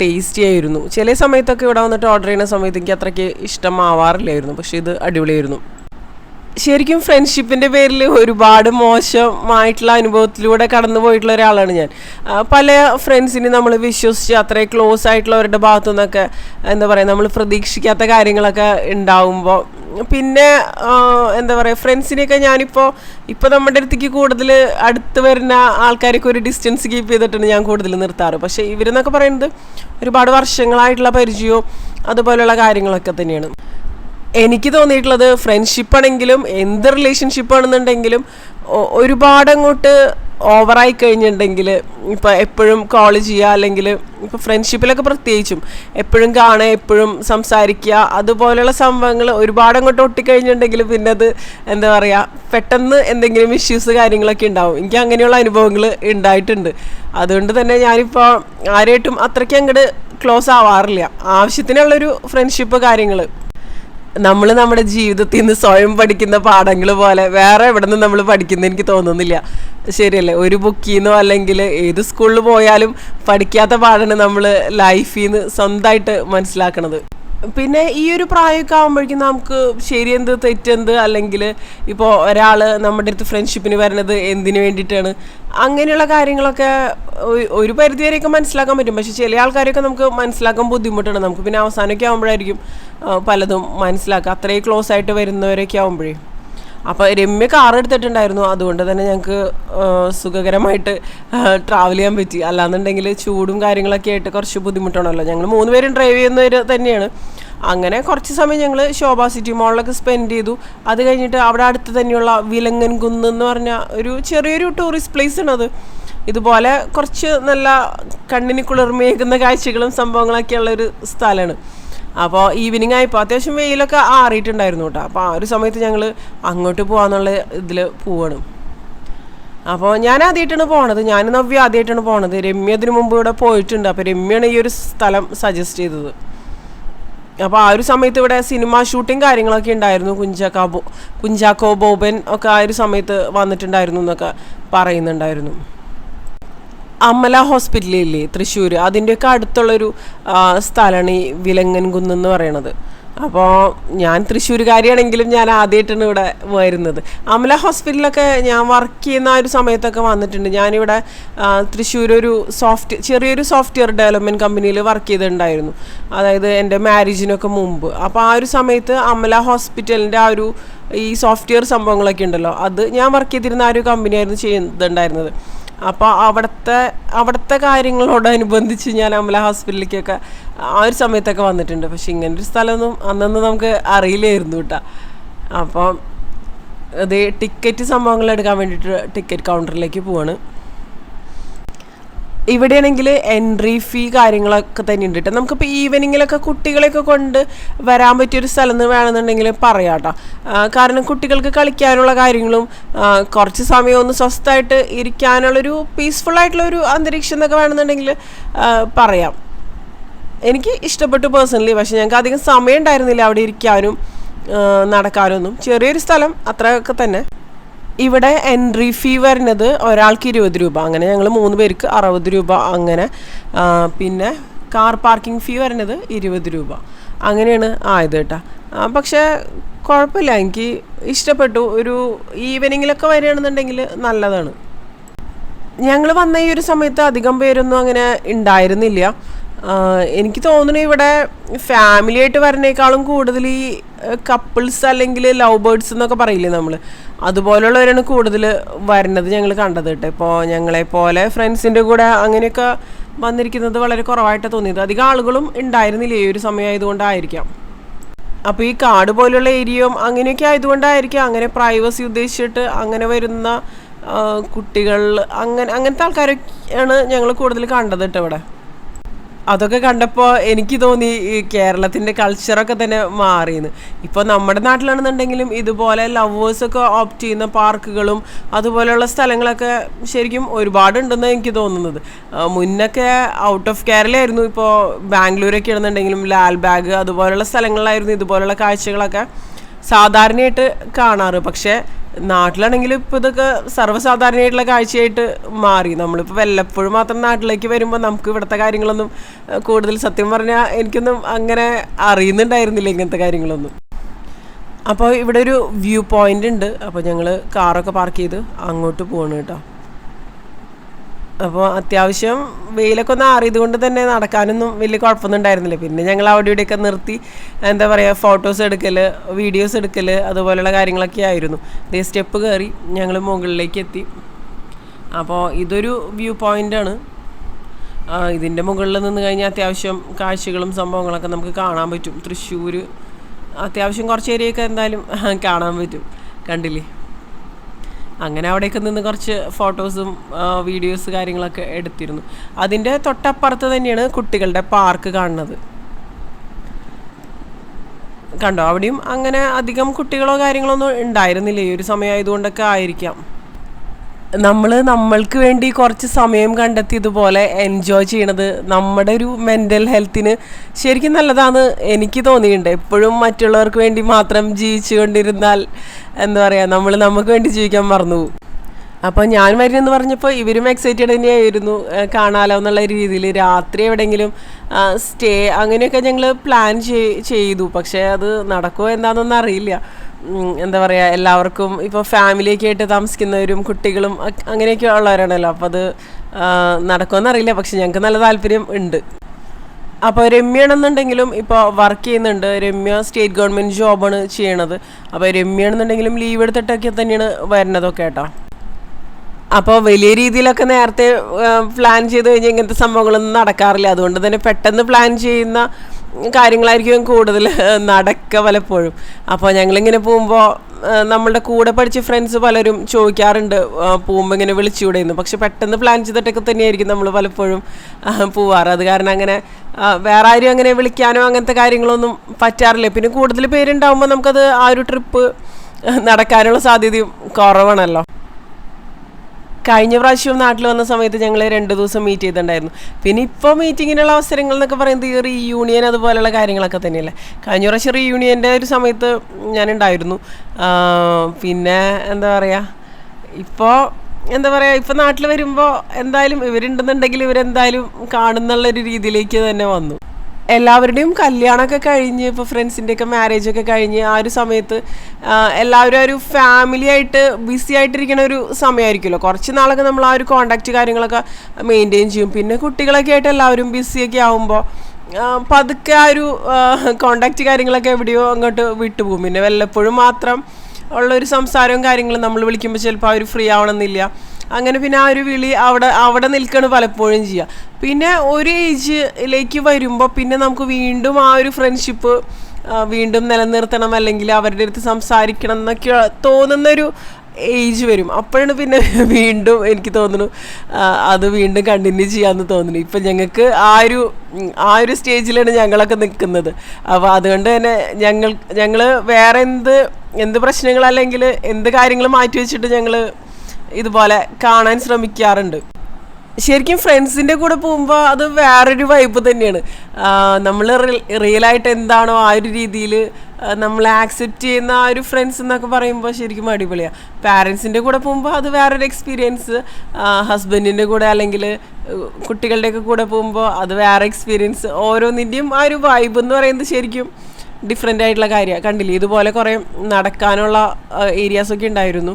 ടേസ്റ്റി ആയിരുന്നു. ചില സമയത്തൊക്കെ ഇവിടെ വന്നിട്ട് ഓർഡർ ചെയ്യുന്ന സമയത്ത് എനിക്ക് അത്രയ്ക്ക് ഇഷ്ടമാവാറില്ലായിരുന്നു. പക്ഷേ ഇത് അടിപൊളിയായിരുന്നു. ശരിക്കും ഫ്രണ്ട്ഷിപ്പിന്റെ പേരിൽ ഒരുപാട് മോശമായിട്ടുള്ള അനുഭവത്തിലൂടെ കടന്നു പോയിട്ടുള്ള ഒരാളാണ് ഞാൻ. പല ഫ്രണ്ട്സിനെ നമ്മൾ വിശ്വസിച്ച് അത്രയും ക്ലോസ് ആയിട്ടുള്ളവരുടെ ഭാഗത്തു നിന്നൊക്കെ എന്താ പറയുക നമ്മൾ പ്രതീക്ഷിക്കാത്ത കാര്യങ്ങളൊക്കെ ഉണ്ടാവുമ്പോൾ. പിന്നെ എന്താ പറയുക ഫ്രണ്ട്സിനെയൊക്കെ ഞാനിപ്പോൾ ഇപ്പോൾ നമ്മുടെ അടുത്തേക്ക് കൂടുതൽ അടുത്ത് വരുന്ന ആൾക്കാരൊക്കെ ഒരു ഡിസ്റ്റൻസ് കീപ്പ് ചെയ്തിട്ടാണ് ഞാൻ കൂടുതൽ നിർത്താറ്. പക്ഷേ ഇവരെന്നൊക്കെ പറയുന്നത് ഒരുപാട് വർഷങ്ങളായിട്ടുള്ള പരിചയവും അതുപോലെയുള്ള കാര്യങ്ങളൊക്കെ തന്നെയാണ്. എനിക്ക് തോന്നിയിട്ടുള്ളത് ഫ്രണ്ട്ഷിപ്പ് ആണെങ്കിലും എന്ത് റിലേഷൻഷിപ്പ് ആണെന്നുണ്ടെങ്കിലും ഒരുപാട് അങ്ങോട്ട് ഓവറായി കഴിഞ്ഞിട്ടുണ്ടെങ്കിൽ ഇപ്പോൾ എപ്പോഴും കോൾ ചെയ്യുക അല്ലെങ്കിൽ ഇപ്പോൾ ഫ്രണ്ട്ഷിപ്പിലൊക്കെ പ്രത്യേകിച്ചും എപ്പോഴും കാണുക എപ്പോഴും സംസാരിക്കുക അതുപോലെയുള്ള സംഭവങ്ങൾ ഒരുപാട് അങ്ങോട്ട് ഒട്ടിക്കഴിഞ്ഞിട്ടുണ്ടെങ്കിൽ പിന്നെ അത് എന്താ പറയുക പെട്ടെന്ന് എന്തെങ്കിലും ഇഷ്യൂസ് കാര്യങ്ങളൊക്കെ ഉണ്ടാവും. എനിക്ക് അങ്ങനെയുള്ള അനുഭവങ്ങൾ ഉണ്ടായിട്ടുണ്ട്. അതുകൊണ്ട് തന്നെ ഞാനിപ്പോൾ ആരായിട്ടും അത്രയ്ക്ക് അങ്ങോട്ട് ക്ലോസ് ആവാറില്ല. ആവശ്യത്തിനുള്ളൊരു ഫ്രണ്ട്ഷിപ്പ് കാര്യങ്ങൾ നമ്മൾ നമ്മുടെ ജീവിതത്തിൽ നിന്ന് സ്വയം പഠിക്കുന്ന പാഠങ്ങൾ പോലെ വേറെ എവിടെ നിന്ന് നമ്മൾ പഠിക്കുന്ന എനിക്ക് തോന്നുന്നില്ല. ശരിയല്ലേ? ഒരു ബുക്കിൽ നിന്നോ അല്ലെങ്കിൽ ഏത് സ്കൂളിൽ പോയാലും പഠിക്കാത്ത പാഠമാണ് നമ്മൾ ലൈഫിൽ നിന്ന് സ്വന്തമായിട്ട് മനസ്സിലാക്കണത്. പിന്നെ ഈ ഒരു പ്രായമൊക്കെ ആകുമ്പോഴേക്കും നമുക്ക് ശരിയെന്ത് തെറ്റെന്ത് അല്ലെങ്കിൽ ഇപ്പോൾ ഒരാൾ നമ്മുടെ അടുത്ത് ഫ്രണ്ട്ഷിപ്പിന് വരുന്നത് എന്തിനു വേണ്ടിയിട്ടാണ്? അങ്ങനെയുള്ള കാര്യങ്ങളൊക്കെ ഒരു പരിധി വരെയൊക്കെ മനസ്സിലാക്കാൻ പറ്റും. പക്ഷെ ചില ആൾക്കാരൊക്കെ നമുക്ക് മനസ്സിലാക്കാൻ ബുദ്ധിമുട്ടാണ്. നമുക്ക് പിന്നെ അവസാനമൊക്കെ ആകുമ്പോഴായിരിക്കും പലതും മനസ്സിലാക്കുക. അത്രയും ക്ലോസ് ആയിട്ട് വരുന്നവരൊക്കെ ആകുമ്പോഴേ അപ്പോൾ രമ്യ കാർ എടുത്തിട്ടുണ്ടായിരുന്നു. അതുകൊണ്ട് തന്നെ ഞങ്ങൾക്ക് സുഖകരമായിട്ട് ട്രാവൽ ചെയ്യാൻ പറ്റി. അല്ലാന്നുണ്ടെങ്കിൽ ചൂടും കാര്യങ്ങളൊക്കെ ആയിട്ട് കുറച്ച് ബുദ്ധിമുട്ടാണല്ലോ. ഞങ്ങൾ മൂന്ന് പേരും ഡ്രൈവ് ചെയ്യുന്നവർ തന്നെയാണ്. അങ്ങനെ കുറച്ച് സമയം ഞങ്ങൾ ശോഭ സിറ്റി മോളിലൊക്കെ സ്പെൻഡ് ചെയ്തു. അത് കഴിഞ്ഞിട്ട് അവിടെ അടുത്ത് തന്നെയുള്ള വിലങ്ങൻ കുന്ന് എന്ന് പറഞ്ഞ ഒരു ചെറിയൊരു ടൂറിസ്റ്റ് പ്ലേസ് ആണ് അത്. ഇതുപോലെ കുറച്ച് നല്ല കണ്ണിന് കുളിർമയേക്കുന്ന കാഴ്ചകളും സംഭവങ്ങളൊക്കെ ഉള്ള ഒരു സ്ഥലമാണ്. അപ്പോൾ ഈവനിങ് ആയപ്പോൾ അത്യാവശ്യം വെയിലൊക്കെ ആറിയിട്ടുണ്ടായിരുന്നു കേട്ടോ അപ്പോൾ ആ ഒരു സമയത്ത് ഞങ്ങൾ അങ്ങോട്ട് പോകാന്നുള്ള ഇതിൽ പോവാണ്. അപ്പോൾ ഞാൻ ആദ്യമായിട്ടാണ് പോണത്. ഞാൻ നവ്യ ആദ്യമായിട്ടാണ് പോണത്. രമ്യ അതിനു മുമ്പ് ഇവിടെ പോയിട്ടുണ്ട്. അപ്പോൾ രമ്യയാണ് ഈ ഒരു സ്ഥലം സജസ്റ്റ് ചെയ്തത്. അപ്പോൾ ആ ഒരു സമയത്ത് ഇവിടെ സിനിമ ഷൂട്ടിംഗ് കാര്യങ്ങളൊക്കെ ഉണ്ടായിരുന്നു. കുഞ്ചാക്കോ കുഞ്ചാക്കോ ബോബൻ ഒക്കെ ആ ഒരു സമയത്ത് വന്നിട്ടുണ്ടായിരുന്നു എന്നൊക്കെ പറയുന്നുണ്ടായിരുന്നു. അമല ഹോസ്പിറ്റലില്ലേ തൃശ്ശൂർ അതിന്റെയൊക്കെ അടുത്തുള്ളൊരു സ്ഥലമാണ് ഈ വിലങ്ങൻകുന്ന് എന്ന് പറയണത്. അപ്പോൾ ഞാൻ തൃശ്ശൂരുകാരിയാണെങ്കിലും ഞാൻ ആദ്യമായിട്ടാണ് ഇവിടെ വരുന്നത്. അമല ഹോസ്പിറ്റലിലൊക്കെ ഞാൻ വർക്ക് ചെയ്യുന്ന ആ ഒരു സമയത്തൊക്കെ വന്നിട്ടുണ്ട്. ഞാനിവിടെ തൃശ്ശൂർ ഒരു സോഫ്റ്റ് ചെറിയൊരു സോഫ്റ്റ്വെയർ ഡെവലപ്മെന്റ് കമ്പനിയിൽ വർക്ക് ചെയ്തിട്ടുണ്ടായിരുന്നു. അതായത് എന്റെ മാരേജിനൊക്കെ മുമ്പ്. അപ്പോൾ ആ ഒരു സമയത്ത് അമല ഹോസ്പിറ്റലിന്റെ ആ ഒരു ഈ സോഫ്റ്റ്വെയർ സംഭവങ്ങളൊക്കെ ഉണ്ടല്ലോ അത് ഞാൻ വർക്ക് ചെയ്തിരുന്ന ആ ഒരു കമ്പനിയായിരുന്നു ചെയ്യുന്നുണ്ടായിരുന്നത് അപ്പോൾ അവിടുത്തെ അവിടുത്തെ കാര്യങ്ങളോടനുബന്ധിച്ച് ഞാൻ അമല ഹോസ്പിറ്റലിലേക്കൊക്കെ ആ ഒരു സമയത്തൊക്കെ വന്നിട്ടുണ്ട്. പക്ഷെ ഇങ്ങനൊരു സ്ഥലമൊന്നും അന്നൊന്നും നമുക്ക് അറിയില്ലായിരുന്നു കേട്ടോ. അപ്പം അത് ടിക്കറ്റ് സംഭവങ്ങൾ എടുക്കാൻ വേണ്ടിയിട്ട് ടിക്കറ്റ് കൗണ്ടറിലേക്ക് പോവാണ്. ഇവിടെയാണെങ്കിൽ എൻട്രി ഫീ കാര്യങ്ങളൊക്കെ തന്നെ ഉണ്ട് കേട്ടോ നമുക്കിപ്പോൾ ഈവനിങ്ങിലൊക്കെ കുട്ടികളെയൊക്കെ കൊണ്ട് വരാൻ പറ്റിയൊരു സ്ഥലം എന്ന് വേണമെന്നുണ്ടെങ്കിൽ പറയാം കേട്ടോ കാരണം കുട്ടികൾക്ക് കളിക്കാനുള്ള കാര്യങ്ങളും കുറച്ച് സമയം ഒന്ന് സ്വസ്ഥമായിട്ട് ഇരിക്കാനുള്ളൊരു പീസ്ഫുൾ ആയിട്ടുള്ള ഒരു അന്തരീക്ഷം എന്നൊക്കെ വേണമെന്നുണ്ടെങ്കിൽ പറയാം. എനിക്ക് ഇഷ്ടപ്പെട്ടു പേഴ്സണലി പക്ഷേ ഞങ്ങൾക്ക് അധികം സമയം ഉണ്ടായിരുന്നില്ല അവിടെ ഇരിക്കാനും നടക്കാനൊന്നും. ചെറിയൊരു സ്ഥലം അത്രയൊക്കെ തന്നെ. ഇവിടെ എൻട്രി ഫീ വരുന്നത് ഒരാൾക്ക് ഇരുപത് രൂപ. അങ്ങനെ ഞങ്ങൾ മൂന്ന് പേർക്ക് അറുപത് രൂപ അങ്ങനെ പിന്നെ കാർ പാർക്കിംഗ് ഫീ വരുന്നത് ഇരുപത് രൂപ. അങ്ങനെയാണ് ആയത് കേട്ടോ. പക്ഷേ കുഴപ്പമില്ല. എനിക്ക് ഇഷ്ടപ്പെട്ടു. ഒരു ഈവനിങ്ങിലൊക്കെ വരികയാണെന്നുണ്ടെങ്കിൽ നല്ലതാണ്. ഞങ്ങൾ വന്ന ഈ ഒരു സമയത്ത് അധികം പേരൊന്നും അങ്ങനെ ഉണ്ടായിരുന്നില്ല. എനിക്ക് തോന്നുന്നു ഇവിടെ ഫാമിലി ആയിട്ട് വരണേക്കാളും കൂടുതൽ ഈ കപ്പിൾസ് അല്ലെങ്കിൽ ലവ് ബേർഡ്സ് എന്നൊക്കെ പറയില്ലേ നമ്മൾ അതുപോലുള്ളവരാണ് കൂടുതൽ വരുന്നത് ഞങ്ങൾ കണ്ടത് കേട്ടോ. ഇപ്പോൾ ഞങ്ങളെപ്പോലെ ഫ്രണ്ട്സിന്റെ കൂടെ അങ്ങനെയൊക്കെ വന്നിരിക്കുന്നത് വളരെ കുറവായിട്ട് തോന്നിയത്. അധികം ആളുകളും ഉണ്ടായിരുന്നില്ല ഈ ഒരു സമയമായതുകൊണ്ടായിരിക്കാം അപ്പോൾ ഈ കാട് പോലുള്ള ഏരിയയും അങ്ങനെയൊക്കെ ആയതുകൊണ്ടായിരിക്കും. അങ്ങനെ പ്രൈവസി ഉദ്ദേശിച്ചിട്ട് അങ്ങനെ വരുന്ന കുട്ടികൾ അങ്ങനെ അങ്ങനത്തെ ആൾക്കാരൊക്കെയാണ് ഞങ്ങൾ കൂടുതൽ കണ്ടത് കേട്ടോ ഇവിടെ. അതൊക്കെ കണ്ടപ്പോൾ എനിക്ക് തോന്നി ഈ കേരളത്തിന്റെ കൾച്ചറൊക്കെ തന്നെ മാറിയെന്ന് ഇപ്പോൾ നമ്മുടെ നാട്ടിലാണെന്നുണ്ടെങ്കിലും ഇതുപോലെ ലവേഴ്സൊക്കെ ഓപ്റ്റ് ചെയ്യുന്ന പാർക്കുകളും അതുപോലെയുള്ള സ്ഥലങ്ങളൊക്കെ ശരിക്കും ഒരുപാടുണ്ടെന്ന് എനിക്ക് തോന്നുന്നത്. മുന്നൊക്കെ ഔട്ട് ഓഫ് കേരളയായിരുന്നു ഇപ്പോൾ ബാംഗ്ലൂരൊക്കെ ആണെന്നുണ്ടെങ്കിലും ലാൽ ബാഗ് അതുപോലെയുള്ള സ്ഥലങ്ങളിലായിരുന്നു ഇതുപോലെയുള്ള കാഴ്ചകളൊക്കെ സാധാരണയായിട്ട് കാണാറ്. പക്ഷേ നാട്ടിലാണെങ്കിൽ ഇപ്പോൾ ഇതൊക്കെ സർവസാധാരണയായിട്ടുള്ള കാഴ്ചയായിട്ട് മാറി. നമ്മളിപ്പോൾ വല്ലപ്പോഴും മാത്രം നാട്ടിലേക്ക് വരുമ്പോൾ നമുക്ക് ഇവിടുത്തെ കാര്യങ്ങളൊന്നും കൂടുതൽ സത്യം പറഞ്ഞാൽ എനിക്കൊന്നും അങ്ങനെ അറിയുന്നുണ്ടായിരുന്നില്ല ഇങ്ങനത്തെ കാര്യങ്ങളൊന്നും. അപ്പോൾ ഇവിടെ ഒരു വ്യൂ പോയിന്റ് ഉണ്ട്. അപ്പോൾ ഞങ്ങൾ കാറൊക്കെ പാർക്ക് ചെയ്ത് അങ്ങോട്ട് പോകണം കേട്ടോ. അപ്പോൾ അത്യാവശ്യം വെയിലൊക്കെ ഒന്ന് ആറിയത് കൊണ്ട് തന്നെ നടക്കാനൊന്നും വലിയ കുഴപ്പമൊന്നും ഉണ്ടായിരുന്നില്ല. പിന്നെ ഞങ്ങൾ അവിടെ ഇവിടെയൊക്കെ നിർത്തി എന്താ പറയുക ഫോട്ടോസ് എടുക്കൽ വീഡിയോസ് എടുക്കൽ അതുപോലെയുള്ള കാര്യങ്ങളൊക്കെ ആയിരുന്നു. ഇതേ സ്റ്റെപ്പ് കയറി ഞങ്ങൾ മുകളിലേക്ക് എത്തി. അപ്പോൾ ഇതൊരു വ്യൂ പോയിന്റാണ് ഇതിന്റെ മുകളിൽ നിന്ന് കഴിഞ്ഞാൽ അത്യാവശ്യം കാഴ്ചകളും സംഭവങ്ങളൊക്കെ നമുക്ക് കാണാൻ പറ്റും. തൃശ്ശൂർ അത്യാവശ്യം കുറച്ച് ഏരിയയൊക്കെ എന്തായാലും കാണാൻ പറ്റും. കണ്ടില്ലേ? അങ്ങനെ അവിടെയൊക്കെ നിന്ന് കുറച്ച് ഫോട്ടോസും വീഡിയോസ് കാര്യങ്ങളൊക്കെ എടുത്തിരുന്നു. അതിന്റെ തൊട്ടപ്പുറത്ത് തന്നെയാണ് കുട്ടികളുടെ പാർക്ക് കാണുന്നത്. കണ്ടോ? അവിടെയും അങ്ങനെ അധികം കുട്ടികളോ കാര്യങ്ങളോ ഒന്നും ഉണ്ടായിരുന്നില്ല. ഈ ഒരു സമയമായതുകൊണ്ടൊക്കെ ആയിരിക്കാം. നമ്മൾ നമ്മൾക്ക് വേണ്ടി കുറച്ച് സമയം കണ്ടെത്തി ഇതുപോലെ എൻജോയ് ചെയ്യണത് നമ്മുടെ ഒരു മെന്റൽ ഹെൽത്തിന് ശരിക്കും നല്ലതാണ് എനിക്ക് തോന്നിയിട്ടുണ്ട്. എപ്പോഴും മറ്റുള്ളവർക്ക് വേണ്ടി മാത്രം ജീവിച്ചുകൊണ്ടിരുന്നാൽ എന്താ പറയുക നമ്മൾ നമുക്ക് വേണ്ടി ജീവിക്കാൻ മറന്നു പോകും അപ്പോൾ ഞാൻ വരുന്നെന്ന് പറഞ്ഞപ്പോൾ ഇവരും എക്സൈറ്റഡ് തന്നെയായിരുന്നു കാണാലോ എന്നുള്ള രീതിയിൽ രാത്രി എവിടെയെങ്കിലും സ്റ്റേ അങ്ങനെയൊക്കെ ഞങ്ങൾ പ്ലാൻ ചെയ്തു. പക്ഷേ അത് നടക്കുമോ എന്താണെന്നൊന്നും അറിയില്ല. എന്താ പറയുക എല്ലാവർക്കും ഇപ്പോൾ ഫാമിലിയൊക്കെ ആയിട്ട് താമസിക്കുന്നവരും കുട്ടികളും അങ്ങനെയൊക്കെ ഉള്ളവരാണല്ലോ. അപ്പോൾ അത് നടക്കുമെന്ന് അറിയില്ല. പക്ഷെ ഞങ്ങൾക്ക് നല്ല താല്പര്യം ഉണ്ട്. അപ്പോൾ രമ്യയാണെന്നുണ്ടെങ്കിലും ഇപ്പോൾ വർക്ക് ചെയ്യുന്നുണ്ട്. രമ്യ സ്റ്റേറ്റ് ഗവൺമെന്റ് ജോബാണ് ചെയ്യണത്. അപ്പോൾ രമ്യയാണെന്നുണ്ടെങ്കിലും ലീവ് എടുത്തിട്ടൊക്കെ തന്നെയാണ് വരുന്നതൊക്കെ കേട്ടോ. അപ്പോൾ വലിയ രീതിയിലൊക്കെ നേരത്തെ പ്ലാൻ ചെയ്ത് കഴിഞ്ഞാൽ ഇങ്ങനത്തെ സംഭവങ്ങളൊന്നും നടക്കാറില്ല. അതുകൊണ്ട് തന്നെ പെട്ടെന്ന് പ്ലാൻ ചെയ്യുന്ന കാര്യങ്ങളായിരിക്കും കൂടുതൽ നടക്കുക പലപ്പോഴും. അപ്പോൾ ഞങ്ങളിങ്ങനെ പോകുമ്പോൾ നമ്മളുടെ കൂടെ പഠിച്ച ഫ്രണ്ട്സ് പലരും ചോദിക്കാറുണ്ട് പോകുമ്പോൾ ഇങ്ങനെ വിളിച്ചുകൂടെയെന്ന് പക്ഷെ പെട്ടെന്ന് പ്ലാൻ ചെയ്തിട്ടൊക്കെ തന്നെയായിരിക്കും നമ്മൾ പലപ്പോഴും പോവാറ്. അത് കാരണം അങ്ങനെ വേറെ ആരും അങ്ങനെ വിളിക്കാനോ അങ്ങനത്തെ കാര്യങ്ങളൊന്നും പറ്റാറില്ല. പിന്നെ കൂടുതൽ പേരുണ്ടാകുമ്പോൾ നമുക്കത് ആ ഒരു ട്രിപ്പ് നടക്കാനുള്ള സാധ്യതയും കുറവാണല്ലോ. കഴിഞ്ഞ പ്രാവശ്യം നാട്ടിൽ വന്ന സമയത്ത് ഞങ്ങൾ രണ്ട് ദിവസം മീറ്റ് ചെയ്തിട്ടുണ്ടായിരുന്നു. പിന്നെ ഇപ്പോൾ മീറ്റിങ്ങിനുള്ള അവസരങ്ങൾ എന്നൊക്കെ പറയുന്നത് ഈ റീയൂണിയൻ അതുപോലെയുള്ള കാര്യങ്ങളൊക്കെ തന്നെയല്ലേ? കഴിഞ്ഞ പ്രാവശ്യം റീയൂണിയന്റെ ഒരു സമയത്ത് ഞാനുണ്ടായിരുന്നു പിന്നെ എന്താ പറയുക ഇപ്പോൾ എന്താ പറയുക ഇപ്പോൾ നാട്ടിൽ വരുമ്പോൾ എന്തായാലും ഇവരുണ്ടെന്നുണ്ടെങ്കിൽ ഇവരെന്തായാലും കാണുന്നുള്ളൊരു രീതിയിലേക്ക് തന്നെ വന്നു. എല്ലാവരുടെയും കല്യാണമൊക്കെ കഴിഞ്ഞ് ഇപ്പോൾ ഫ്രണ്ട്സിന്റെയൊക്കെ മാരേജൊക്കെ കഴിഞ്ഞ് ആ ഒരു സമയത്ത് എല്ലാവരും ഒരു ഫാമിലി ആയിട്ട് ബിസി ആയിട്ടിരിക്കുന്ന ഒരു സമയമായിരിക്കുമല്ലോ. കുറച്ച് നാളൊക്കെ നമ്മൾ ആ ഒരു കോണ്ടാക്ട് കാര്യങ്ങളൊക്കെ മെയിന്റെയിൻ ചെയ്യും. പിന്നെ കുട്ടികളൊക്കെ ആയിട്ട് എല്ലാവരും ബിസിയൊക്കെ ആകുമ്പോൾ പതുക്കെ ആ ഒരു കോണ്ടാക്ട് കാര്യങ്ങളൊക്കെ എവിടെയോ അങ്ങോട്ട് വിട്ടുപോകും. പിന്നെ വല്ലപ്പോഴും മാത്രം ഉള്ളൊരു സംസാരവും കാര്യങ്ങളും നമ്മൾ വിളിക്കുമ്പോൾ ചിലപ്പോൾ അവർ ഫ്രീ ആവണമെന്നില്ല. അങ്ങനെ പിന്നെ ആ ഒരു വിളി അവിടെ അവിടെ നിൽക്കുകയാണ് പലപ്പോഴും ചെയ്യുക പിന്നെ ഒരു ഏജിലേക്ക് വരുമ്പോൾ പിന്നെ നമുക്ക് വീണ്ടും ആ ഒരു ഫ്രണ്ട്ഷിപ്പ് വീണ്ടും നിലനിർത്തണം അല്ലെങ്കിൽ അവരുടെ അടുത്ത് സംസാരിക്കണം എന്നൊക്കെ തോന്നുന്നൊരു ഏജ് വരും. അപ്പോഴാണ് പിന്നെ വീണ്ടും എനിക്ക് തോന്നുന്നു അത് വീണ്ടും കണ്ടിന്യൂ ചെയ്യാമെന്ന് തോന്നുന്നു. ഇപ്പം ഞങ്ങൾക്ക് ആ ഒരു ആ ഒരു സ്റ്റേജിലാണ് ഞങ്ങളൊക്കെ നിൽക്കുന്നത്. അപ്പോൾ അതുകൊണ്ട് തന്നെ ഞങ്ങൾ ഞങ്ങൾ വേറെ എന്ത് എന്ത് പ്രശ്നങ്ങൾ അല്ലെങ്കിൽ എന്ത് കാര്യങ്ങൾ മാറ്റി വെച്ചിട്ട് ഞങ്ങൾ ഇതുപോലെ കാണാൻ ശ്രമിക്കാറുണ്ട്. ശരിക്കും ഫ്രണ്ട്സിന്റെ കൂടെ പോകുമ്പോൾ അത് വേറൊരു വൈബ് തന്നെയാണ്. നമ്മൾ റിയലായിട്ട് എന്താണോ ആ ഒരു രീതിയിൽ നമ്മൾ ആക്സെപ്റ്റ് ചെയ്യുന്ന ആ ഒരു ഫ്രണ്ട്സ് എന്നൊക്കെ പറയുമ്പോൾ ശരിക്കും അടിപൊളിയാണ് പാരൻസിന്റെ കൂടെ പോകുമ്പോൾ അത് വേറൊരു എക്സ്പീരിയൻസ് ഹസ്ബൻഡിന്റെ കൂടെ അല്ലെങ്കിൽ കുട്ടികളുടെയൊക്കെ കൂടെ പോകുമ്പോൾ അത് വേറെ എക്സ്പീരിയൻസ് ഓരോന്നിന്റെയും ആ ഒരു വൈബ് എന്ന് പറയുന്നത് ശരിക്കും ഡിഫറെന്റ് ആയിട്ടുള്ള കാര്യമാണ് കണ്ടില്ലേ? ഇതുപോലെ കുറേ നടക്കാനുള്ള ഏരിയാസ് ഒക്കെ ഉണ്ടായിരുന്നു.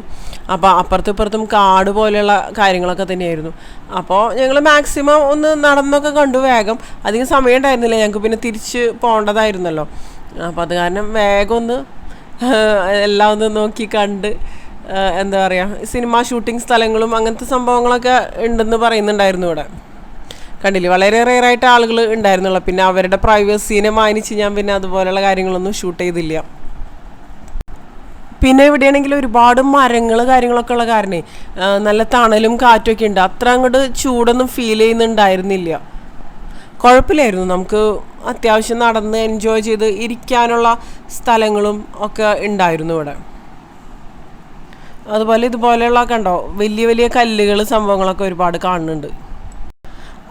അപ്പോൾ അപ്പുറത്തും ഇപ്പുറത്തും കാട് പോലെയുള്ള കാര്യങ്ങളൊക്കെ തന്നെയായിരുന്നു. അപ്പോൾ ഞങ്ങൾ മാക്സിമം ഒന്ന് നടന്നൊക്കെ കണ്ടു വേഗം. അധികം സമയം ഉണ്ടായിരുന്നില്ല. ഞങ്ങൾക്ക് പിന്നെ തിരിച്ച് പോകേണ്ടതായിരുന്നല്ലോ. അപ്പോൾ അത് കാരണം വേഗം ഒന്ന് എല്ലാം ഒന്ന് നോക്കി കണ്ട് എന്താ പറയുക സിനിമ ഷൂട്ടിംഗ് സ്ഥലങ്ങളും അങ്ങനത്തെ സംഭവങ്ങളൊക്കെ ഉണ്ടെന്ന് പറയുന്നുണ്ടായിരുന്നു ഇവിടെ. കണ്ടില്ലേ? വളരെ റെയർ ആയിട്ട് ആളുകൾ ഉണ്ടായിരുന്നുള്ളൂ. പിന്നെ അവരുടെ പ്രൈവസീനെ മാനിച്ച് ഞാൻ പിന്നെ അതുപോലെയുള്ള കാര്യങ്ങളൊന്നും ഷൂട്ട് ചെയ്തില്ല. പിന്നെ ഇവിടെയാണെങ്കിൽ ഒരുപാട് മരങ്ങൾ കാര്യങ്ങളൊക്കെ ഉള്ള കാരണേ നല്ല തണലും കാറ്റൊക്കെ ഉണ്ട്. അത്ര അങ്ങോട്ട് ചൂടൊന്നും ഫീൽ ചെയ്യുന്നുണ്ടായിരുന്നില്ല. കുഴപ്പമില്ലായിരുന്നു. നമുക്ക് അത്യാവശ്യം നടന്ന് എൻജോയ് ചെയ്ത് ഇരിക്കാനുള്ള സ്ഥലങ്ങളും ഒക്കെ ഉണ്ടായിരുന്നു ഇവിടെ. അതുപോലെ ഇതുപോലെയുള്ള കണ്ടോ വലിയ വലിയ കല്ലുകൾ സംഭവങ്ങളൊക്കെ ഒരുപാട് കാണുന്നുണ്ട്.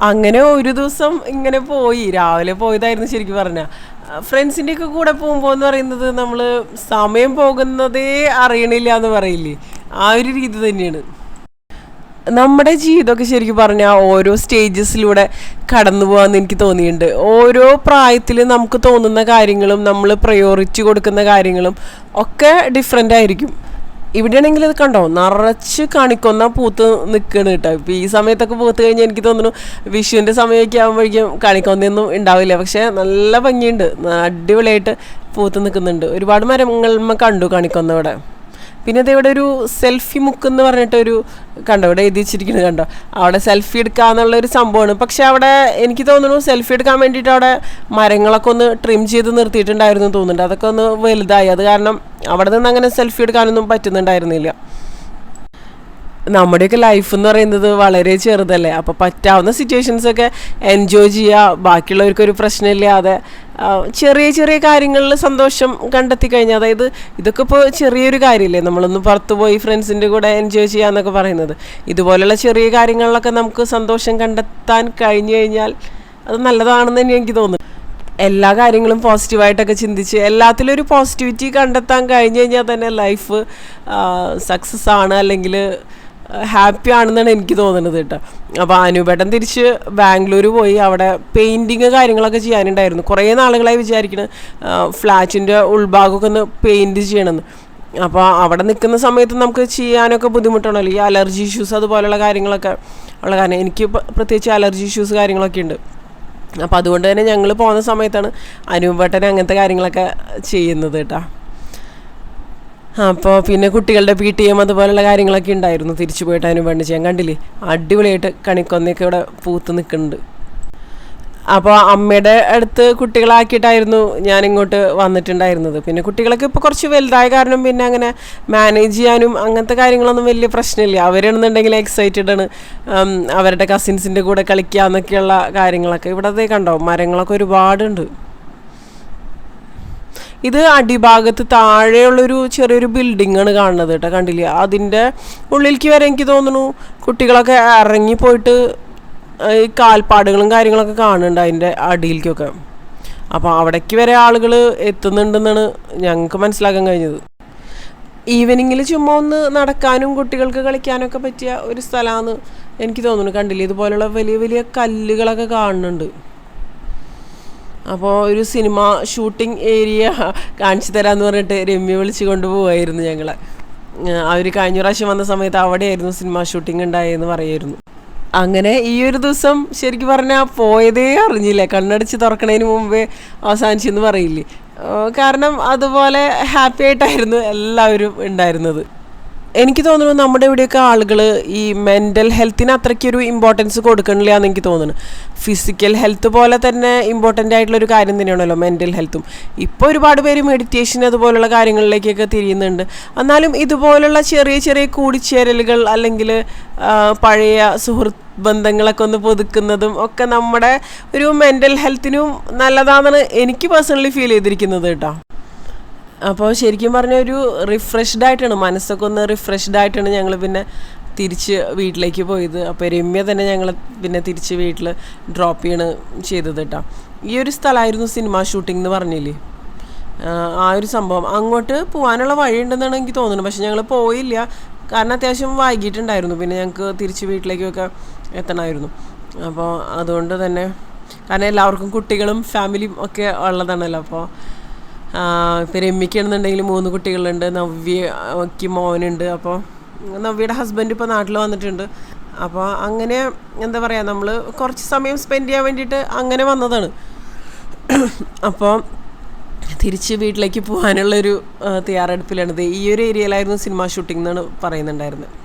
അങ്ങനെ ഒരു ദിവസം ഇങ്ങനെ പോയി. രാവിലെ പോയതായിരുന്നു ശരിക്കും പറഞ്ഞാൽ ഫ്രണ്ട്സിന്റെ ഒക്കെ കൂടെ പോകുമ്പോൾ എന്ന് പറയുന്നത് നമ്മൾ സമയം പോകുന്നതേ അറിയണില്ല എന്ന് പറയില്ലേ? ആ ഒരു രീതി തന്നെയാണ്. നമ്മുടെ ജീവിതമൊക്കെ ശരിക്കും പറഞ്ഞാൽ ഓരോ സ്റ്റേജസിലൂടെ കടന്നു പോകാമെന്ന് എനിക്ക് തോന്നിയിട്ടുണ്ട്. ഓരോ പ്രായത്തിൽ നമുക്ക് തോന്നുന്ന കാര്യങ്ങളും നമ്മൾ പ്രയോറിറ്റി കൊടുക്കുന്ന കാര്യങ്ങളും ഒക്കെ ഡിഫറെന്റ് ആയിരിക്കും. ഇവിടെയാണെങ്കിൽ ഇത് കണ്ടോ? നിറച്ച് കണിക്കൊന്ന പൂത്ത് നിൽക്കണ് കേട്ടോ. ഇപ്പോൾ ഈ സമയത്തൊക്കെ പൂത്ത് കഴിഞ്ഞാൽ എനിക്ക് തോന്നുന്നു വിഷുവിന്റെ സമയമൊക്കെ ആകുമ്പോഴേക്കും കണിക്കൊന്നൊന്നും ഉണ്ടാവില്ല. പക്ഷേ നല്ല ഭംഗിയുണ്ട്. അടിപൊളിയായിട്ട് പൂത്ത് നിൽക്കുന്നുണ്ട് ഒരുപാട് മരങ്ങൾ കണ്ടു കാണിക്കൊന്ന ഇവിടെ പിന്നെ ഇത് ഇവിടെ ഒരു സെൽഫി മുക്ക് എന്ന് പറഞ്ഞിട്ടൊരു കണ്ടോ ഇവിടെ എഴുതി വെച്ചിരിക്കുന്നത് കണ്ടോ? അവിടെ സെൽഫി എടുക്കാന്നുള്ള ഒരു സംഭവമാണ്. പക്ഷെ അവിടെ എനിക്ക് തോന്നുന്നു സെൽഫി എടുക്കാൻ വേണ്ടിയിട്ട് അവിടെ മരങ്ങളൊക്കെ ഒന്ന് ട്രിം ചെയ്ത് നിർത്തിയിട്ടുണ്ടായിരുന്നു തോന്നുന്നുണ്ട്. അതൊക്കെ ഒന്ന് വലുതായി. അത് കാരണം അവിടെ നിന്ന് അങ്ങനെ സെൽഫി എടുക്കാനൊന്നും പറ്റുന്നുണ്ടായിരുന്നില്ല. നമ്മുടെയൊക്കെ ലൈഫ് എന്ന് പറയുന്നത് വളരെ ചെറുതല്ലേ? അപ്പോൾ പറ്റാവുന്ന സിറ്റുവേഷൻസൊക്കെ എൻജോയ് ചെയ്യുക ബാക്കിയുള്ളവർക്കൊരു പ്രശ്നമില്ലാതെ ചെറിയ ചെറിയ കാര്യങ്ങളിൽ സന്തോഷം കണ്ടെത്തി കഴിഞ്ഞാൽ അതായത് ഇതൊക്കെ ഇപ്പോൾ ചെറിയൊരു കാര്യമില്ലേ നമ്മളൊന്ന് പുറത്ത് പോയി ഫ്രണ്ട്സിന്റെ കൂടെ എൻജോയ് ചെയ്യാന്നൊക്കെ പറയുന്നത്. ഇതുപോലെയുള്ള ചെറിയ കാര്യങ്ങളിലൊക്കെ നമുക്ക് സന്തോഷം കണ്ടെത്താൻ കഴിഞ്ഞു കഴിഞ്ഞാൽ അത് നല്ലതാണെന്ന് തന്നെ എനിക്ക് തോന്നുന്നു എല്ലാ കാര്യങ്ങളും പോസിറ്റീവായിട്ടൊക്കെ ചിന്തിച്ച് എല്ലാത്തിലും ഒരു പോസിറ്റിവിറ്റി കണ്ടെത്താൻ കഴിഞ്ഞു കഴിഞ്ഞാൽ തന്നെ ലൈഫ് സക്സസ് ആണ്. അല്ലെങ്കിൽ ഹാപ്പി ആണെന്നാണ് എനിക്ക് തോന്നുന്നത് കേട്ടോ. അപ്പോൾ അനുപേട്ടൻ തിരിച്ച് ബാംഗ്ലൂർ പോയി അവിടെ പെയിന്റിങ് കാര്യങ്ങളൊക്കെ ചെയ്യാനുണ്ടായിരുന്നു. കുറേ നാളുകളായി വിചാരിക്കണം ഫ്ലാറ്റിന്റെ ഉൾഭാഗമൊക്കെ ഒന്ന് പെയിന്റ് ചെയ്യണമെന്ന്. അപ്പോൾ അവിടെ നിൽക്കുന്ന സമയത്ത് നമുക്ക് ചെയ്യാനൊക്കെ ബുദ്ധിമുട്ടാണല്ലോ. ഈ അലർജി ഇഷ്യൂസ് അതുപോലെയുള്ള കാര്യങ്ങളൊക്കെ ഉള്ള കാരണം എനിക്ക് പ്രത്യേകിച്ച് അലർജി ഇഷ്യൂസ് കാര്യങ്ങളൊക്കെ ഉണ്ട്. അപ്പോൾ അതുകൊണ്ട് തന്നെ ഞങ്ങൾ പോകുന്ന സമയത്താണ് അനുപേട്ടൻ അങ്ങനത്തെ കാര്യങ്ങളൊക്കെ ചെയ്യുന്നത് കേട്ടോ. അപ്പോൾ പിന്നെ കുട്ടികളുടെ പി ടി എം അതുപോലുള്ള കാര്യങ്ങളൊക്കെ ഉണ്ടായിരുന്നു. തിരിച്ചു പോയിട്ട് വേണ്ടി ചെയ്യാൻ. കണ്ടില്ലേ? അടിപൊളിയായിട്ട് കണിക്കൊന്നയൊക്കെ ഇവിടെ പൂത്ത് നിൽക്കുന്നുണ്ട്. അപ്പോൾ അമ്മയുടെ അടുത്ത് കുട്ടികളാക്കിയിട്ടായിരുന്നു ഞാൻ ഇങ്ങോട്ട് വന്നിട്ടുണ്ടായിരുന്നത്. പിന്നെ കുട്ടികളൊക്കെ ഇപ്പോൾ കുറച്ച് വലുതായ കാരണം പിന്നെ അങ്ങനെ മാനേജ് ചെയ്യാനും അങ്ങനത്തെ കാര്യങ്ങളൊന്നും വലിയ പ്രശ്നമില്ല. അവരാണെന്നുണ്ടെങ്കിൽ എക്സൈറ്റഡ് ആണ്. അവരുടെ കസിൻസിന്റെ കൂടെ കളിക്കുക എന്നൊക്കെയുള്ള കാര്യങ്ങളൊക്കെ ഇവിടെ കണ്ടോ? മരങ്ങളൊക്കെ ഒരുപാടുണ്ട്. ഇത് അടിഭാഗത്ത് താഴെയുള്ളൊരു ചെറിയൊരു ബിൽഡിംഗ് ആണ് കാണുന്നത് കേട്ടോ കണ്ടില്ലേ? അതിന്റെ ഉള്ളിലേക്ക് വരെ എനിക്ക് തോന്നുന്നു കുട്ടികളൊക്കെ ഇറങ്ങിപ്പോയിട്ട് ഈ കാൽപ്പാടുകളും കാര്യങ്ങളൊക്കെ കാണുന്നുണ്ട് അതിന്റെ അടിയിലേക്കൊക്കെ. അപ്പോൾ അവിടേക്ക് വരെ ആളുകൾ എത്തുന്നുണ്ടെന്നാണ് ഞങ്ങൾക്ക് മനസ്സിലാക്കാൻ കഴിഞ്ഞത്. ഈവനിങ്ങിൽ ചുമ്മാ ഒന്ന് നടക്കാനും കുട്ടികൾക്ക് കളിക്കാനൊക്കെ പറ്റിയ ഒരു സ്ഥലമാണ് എനിക്ക് തോന്നുന്നു കണ്ടില്ലേ? ഇതുപോലുള്ള വലിയ വലിയ കല്ലുകളൊക്കെ കാണുന്നുണ്ട്. അപ്പോൾ ഒരു സിനിമ ഷൂട്ടിംഗ് ഏരിയ കാണിച്ചു തരാമെന്ന് പറഞ്ഞിട്ട് രമ്യ വിളിച്ചു കൊണ്ടുപോവായിരുന്നു ഞങ്ങൾ അവർ കഴിഞ്ഞ പ്രാവശ്യം വന്ന സമയത്ത് അവിടെയായിരുന്നു സിനിമ ഷൂട്ടിംഗ് ഉണ്ടായെന്ന് പറയായിരുന്നു അങ്ങനെ ഈ ഒരു ദിവസം ശരിക്കും പറഞ്ഞാൽ പോയതേ അറിഞ്ഞില്ല. കണ്ണടിച്ച് തുറക്കണതിന് മുമ്പേ അവസാനിച്ചെന്ന് പറയില്ലേ. കാരണം അതുപോലെ ഹാപ്പി ആയിട്ടായിരുന്നു എല്ലാവരും ഉണ്ടായിരുന്നത്. എനിക്ക് തോന്നുന്നു നമ്മുടെ ഇവിടെയൊക്കെ ആളുകൾ ഈ മെന്റൽ ഹെൽത്തിന് അത്രയ്ക്കൊരു ഇമ്പോർട്ടൻസ് കൊടുക്കണില്ല എന്ന് എനിക്ക് തോന്നുന്നു. ഫിസിക്കൽ ഹെൽത്ത് പോലെ തന്നെ ഇമ്പോർട്ടന്റ് ആയിട്ടുള്ള ഒരു കാര്യം തന്നെയാണല്ലോ മെന്റൽ ഹെൽത്തും ഇപ്പോൾ ഒരുപാട് പേര് മെഡിറ്റേഷൻ അതുപോലുള്ള കാര്യങ്ങളിലേക്കൊക്കെ തിരിയുന്നുണ്ട്. എന്നാലും ഇതുപോലുള്ള ചെറിയ ചെറിയ കൂടിച്ചേരലുകൾ അല്ലെങ്കിൽ പഴയ സുഹൃത്ത് ബന്ധങ്ങളൊക്കെ ഒന്ന് പുതുക്കുന്നതും ഒക്കെ നമ്മുടെ ഒരു മെന്റൽ ഹെൽത്തിനും നല്ലതാണെന്നാണ് എനിക്ക് പേഴ്സണലി ഫീൽ ചെയ്തിരിക്കുന്നത് കേട്ടോ. അപ്പോൾ ശരിക്കും പറഞ്ഞ ഒരു റിഫ്രഷ്ഡ് ആയിട്ടാണ്. മനസ്സൊക്കെ ഒന്ന് റിഫ്രഷ്ഡ് ആയിട്ടാണ് ഞങ്ങൾ പിന്നെ തിരിച്ച് വീട്ടിലേക്ക് പോയത്. അപ്പോൾ രമ്യ തന്നെ ഞങ്ങൾ പിന്നെ തിരിച്ച് വീട്ടിൽ ഡ്രോപ്പ് ചെയ്യണ് ചെയ്തത് കേട്ടോ. ഈ ഒരു സ്ഥലമായിരുന്നു സിനിമ ഷൂട്ടിംഗ് എന്ന് പറഞ്ഞില്ലേ? ആ ഒരു സംഭവം. അങ്ങോട്ട് പോകാനുള്ള വഴിയുണ്ടെന്നാണ് എനിക്ക് തോന്നുന്നത്. പക്ഷെ ഞങ്ങൾ പോയില്ല. കാരണം അത്യാവശ്യം വൈകിട്ടുണ്ടായിരുന്നു. പിന്നെ ഞങ്ങൾക്ക് തിരിച്ച് വീട്ടിലേക്കൊക്കെ എത്തണമായിരുന്നു. അപ്പോൾ അതുകൊണ്ട് തന്നെ കാരണം എല്ലാവർക്കും കുട്ടികളും ഫാമിലിയും ഒക്കെ ഉള്ളതാണല്ലോ. അപ്പോൾ ഇപ്പം രമ്യക്കാണെന്നുണ്ടെങ്കിൽ മൂന്ന് കുട്ടികളുണ്ട്. നവ്യക്ക് മോനുണ്ട്. അപ്പോൾ നവ്യയുടെ ഹസ്ബൻഡ് ഇപ്പോൾ നാട്ടിൽ വന്നിട്ടുണ്ട്. അപ്പോൾ അങ്ങനെ എന്താ പറയുക നമ്മൾ കുറച്ച് സമയം സ്പെൻഡ് ചെയ്യാൻ വേണ്ടിയിട്ട് അങ്ങനെ വന്നതാണ്. അപ്പോൾ തിരിച്ച് വീട്ടിലേക്ക് പോകാനുള്ളൊരു തയ്യാറെടുപ്പിലാണ്. ഈ ഒരു ഏരിയയിലായിരുന്നു സിനിമ ഷൂട്ടിംഗ് എന്നാണ് പറയുന്നുണ്ടായിരുന്നത്.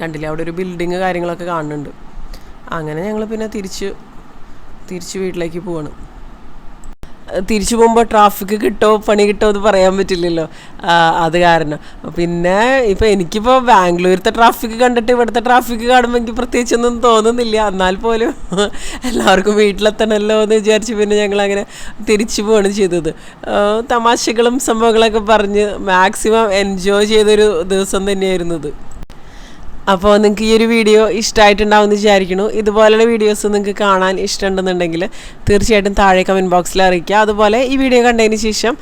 കണ്ടില്ല അവിടെ ഒരു ബിൽഡിങ് കാര്യങ്ങളൊക്കെ കാണുന്നുണ്ട്. അങ്ങനെ ഞങ്ങൾ പിന്നെ തിരിച്ച് തിരിച്ച് വീട്ടിലേക്ക് പോവാണ്. തിരിച്ചു പോകുമ്പോൾ ട്രാഫിക് കിട്ടോ പണി കിട്ടോ എന്ന് പറയാൻ പറ്റില്ലല്ലോ. അത് കാരണം. പിന്നെ ഇപ്പോൾ എനിക്കിപ്പോൾ ബാംഗ്ലൂരത്തെ ട്രാഫിക് കണ്ടിട്ട് ഇവിടുത്തെ ട്രാഫിക് കാണുമ്പോൾ എനിക്ക് പ്രത്യേകിച്ചൊന്നും തോന്നുന്നില്ല. എന്നാൽ പോലും എല്ലാവർക്കും വീട്ടിലെത്തണമല്ലോ എന്ന് വിചാരിച്ച് പിന്നെ ഞങ്ങൾ അങ്ങനെ തിരിച്ചു പോവാണ് ചെയ്തത്. തമാശകളും സംഭവങ്ങളൊക്കെ പറഞ്ഞ് മാക്സിമം എൻജോയ് ചെയ്തൊരു ദിവസം തന്നെയായിരുന്നു ഇത്. അപ്പോൾ നിങ്ങൾക്ക് ഈ ഒരു വീഡിയോ ഇഷ്ടമായിട്ടുണ്ടാവുമെന്ന് വിചാരിക്കുന്നു. ഇതുപോലെയുള്ള വീഡിയോസ് നിങ്ങൾക്ക് കാണാൻ ഇഷ്ടമുണ്ടെന്നുണ്ടെങ്കിൽ തീർച്ചയായിട്ടും താഴെ കമന്റ് ബോക്സിൽ അറിയിക്കുക. അതുപോലെ ഈ വീഡിയോ കണ്ടതിന് ശേഷം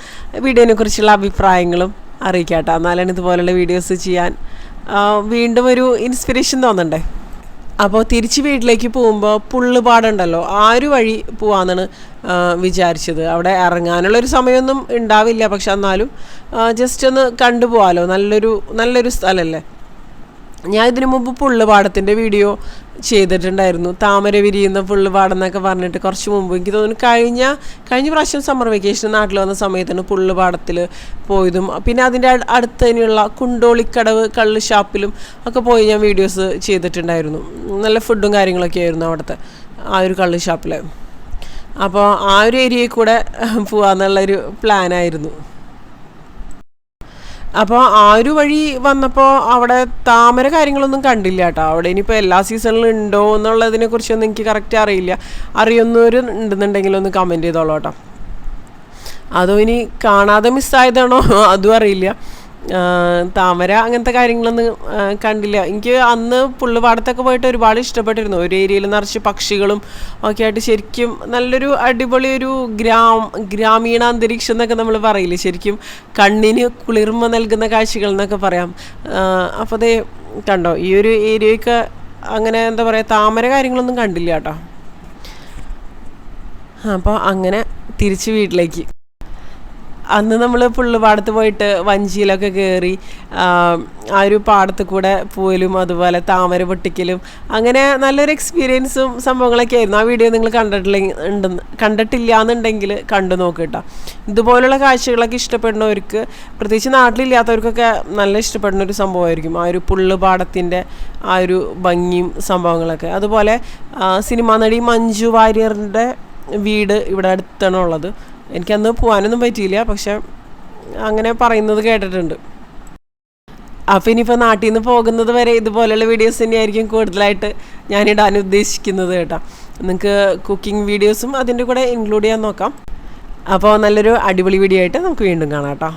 വീഡിയോനെ കുറിച്ചുള്ള അഭിപ്രായങ്ങളും അറിയിക്കാട്ടോ കേട്ടോ. എന്നാലാണ് ഇതുപോലെയുള്ള വീഡിയോസ് ചെയ്യാൻ വീണ്ടും ഒരു ഇൻസ്പിറേഷൻ തോന്നണ്ടേ. അപ്പോൾ തിരിച്ച് വീട്ടിലേക്ക് പോകുമ്പോൾ പുള്ളുപാടുണ്ടല്ലോ ആ ഒരു വഴി പോവാന്നാണ് വിചാരിച്ചത്. അവിടെ ഇറങ്ങാനുള്ളൊരു സമയമൊന്നും ഉണ്ടാവില്ല. പക്ഷെ എന്നാലും ജസ്റ്റ് ഒന്ന് കണ്ടുപോകാമല്ലോ നല്ലൊരു നല്ലൊരു സ്ഥലമല്ലേ ഞാൻ ഇതിനു മുമ്പ് പുള്ളുപാടത്തിന്റെ വീഡിയോ ചെയ്തിട്ടുണ്ടായിരുന്നു. താമര വിരിയുന്ന പുള്ളുപാടം എന്നൊക്കെ പറഞ്ഞിട്ട് കുറച്ച് മുമ്പ്. എനിക്ക് തോന്നുന്നു കഴിഞ്ഞ കഴിഞ്ഞ പ്രാവശ്യം സമ്മർ വെക്കേഷൻ നാട്ടിൽ വന്ന സമയത്താണ് പുള്ളുപാടത്തിൽ പോയതും. പിന്നെ അതിന്റെ അടുത്തതിനുള്ള കുണ്ടോളിക്കടവ് കള്ള് ഷാപ്പിലും ഒക്കെ പോയി ഞാൻ വീഡിയോസ് ചെയ്തിട്ടുണ്ടായിരുന്നു. നല്ല ഫുഡും കാര്യങ്ങളൊക്കെ ആയിരുന്നു അവിടുത്തെ ആ ഒരു കള്ള് ഷാപ്പിൽ അപ്പോൾ ആ ഒരു ഏരിയയിൽ കൂടെ പോകാമെന്നുള്ളൊരു പ്ലാനായിരുന്നു അപ്പോൾ ആ ഒരു വഴി വന്നപ്പോൾ അവിടെ താമര കാര്യങ്ങളൊന്നും കണ്ടില്ല കേട്ടോ അവിടെ ഇനിയിപ്പോൾ എല്ലാ സീസണിലും ഉണ്ടോ എന്നുള്ളതിനെ കുറിച്ചൊന്നും എനിക്ക് കറക്റ്റ് അറിയില്ല. അറിയുന്നവർ ഉണ്ടെന്നുണ്ടെങ്കിൽ ഒന്ന് കമന്റ് ചെയ്തോളൂ കേട്ടോ അതോ ഇനി കാണാതെ മിസ്സായതാണോ അതും അറിയില്ല. താമര അങ്ങനത്തെ കാര്യങ്ങളൊന്നും കണ്ടില്ല. എനിക്ക് അന്ന് പുള്ളുപാടത്തൊക്കെ പോയിട്ട് ഒരുപാട് ഇഷ്ടപ്പെട്ടിരുന്നു. ഒരു ഏരിയയിൽ നിറച്ച് പക്ഷികളും ഒക്കെ ആയിട്ട് ശരിക്കും നല്ലൊരു അടിപൊളി ഒരു ഗ്രാം ഗ്രാമീണ അന്തരീക്ഷം എന്നൊക്കെ നമ്മൾ പറയില്ലേ? ശരിക്കും കണ്ണിന് കുളിർമ നൽകുന്ന കാഴ്ചകൾ എന്നൊക്കെ പറയാം. അപ്പോൾ അതേ കണ്ടോ ഈ ഒരു ഏരിയയൊക്കെ അങ്ങനെ എന്താ പറയുക താമര കാര്യങ്ങളൊന്നും കണ്ടില്ല കേട്ടോ. അപ്പോൾ അങ്ങനെ തിരിച്ച് വീട്ടിലേക്ക്. അന്ന് നമ്മൾ പുള്ളുപാടത്ത് പോയിട്ട് വഞ്ചിയിലൊക്കെ കയറി ആ ഒരു പാടത്ത് കൂടെ പോയാലും അതുപോലെ താമര പൊട്ടിക്കലും അങ്ങനെ നല്ലൊരു എക്സ്പീരിയൻസും സംഭവങ്ങളൊക്കെ ആയിരുന്നു. ആ വീഡിയോ നിങ്ങൾ കണ്ടിട്ടില്ലെങ്കിൽ ഉണ്ടെന്ന് കണ്ടിട്ടില്ല എന്നുണ്ടെങ്കിൽ കണ്ടു നോക്ക് കേട്ടോ ഇതുപോലുള്ള കാഴ്ചകളൊക്കെ ഇഷ്ടപ്പെടുന്നവർക്ക് പ്രത്യേകിച്ച് നാട്ടിലില്ലാത്തവർക്കൊക്കെ നല്ല ഇഷ്ടപ്പെടുന്ന ഒരു സംഭവമായിരിക്കും. ആ ഒരു പുള്ളുപാടത്തിന്റെ ആ ഒരു ഭംഗിയും സംഭവങ്ങളൊക്കെ. അതുപോലെ സിനിമാ നടി മഞ്ജു വാര്യറിന്റെ വീട് ഇവിടെ അടുത്താണ് ഉള്ളത്. എനിക്കന്ന് പോകാനൊന്നും പറ്റിയില്ല പക്ഷെ അങ്ങനെ പറയുന്നത് കേട്ടിട്ടുണ്ട്. അപ്പോൾ ഇനിയിപ്പോൾ നാട്ടിൽ നിന്ന് പോകുന്നത് വരെ ഇതുപോലെയുള്ള വീഡിയോസ് തന്നെയായിരിക്കും കൂടുതലായിട്ട് ഞാനിടാൻ ഉദ്ദേശിക്കുന്നത് കേട്ടോ. നിങ്ങൾക്ക് കുക്കിംഗ് വീഡിയോസും അതിന്റെ കൂടെ ഇൻക്ലൂഡ് ചെയ്യാൻ നോക്കാം. അപ്പോൾ നല്ലൊരു അടിപൊളി വീഡിയോ ആയിട്ട് നമുക്ക് വീണ്ടും കാണാം കേട്ടോ.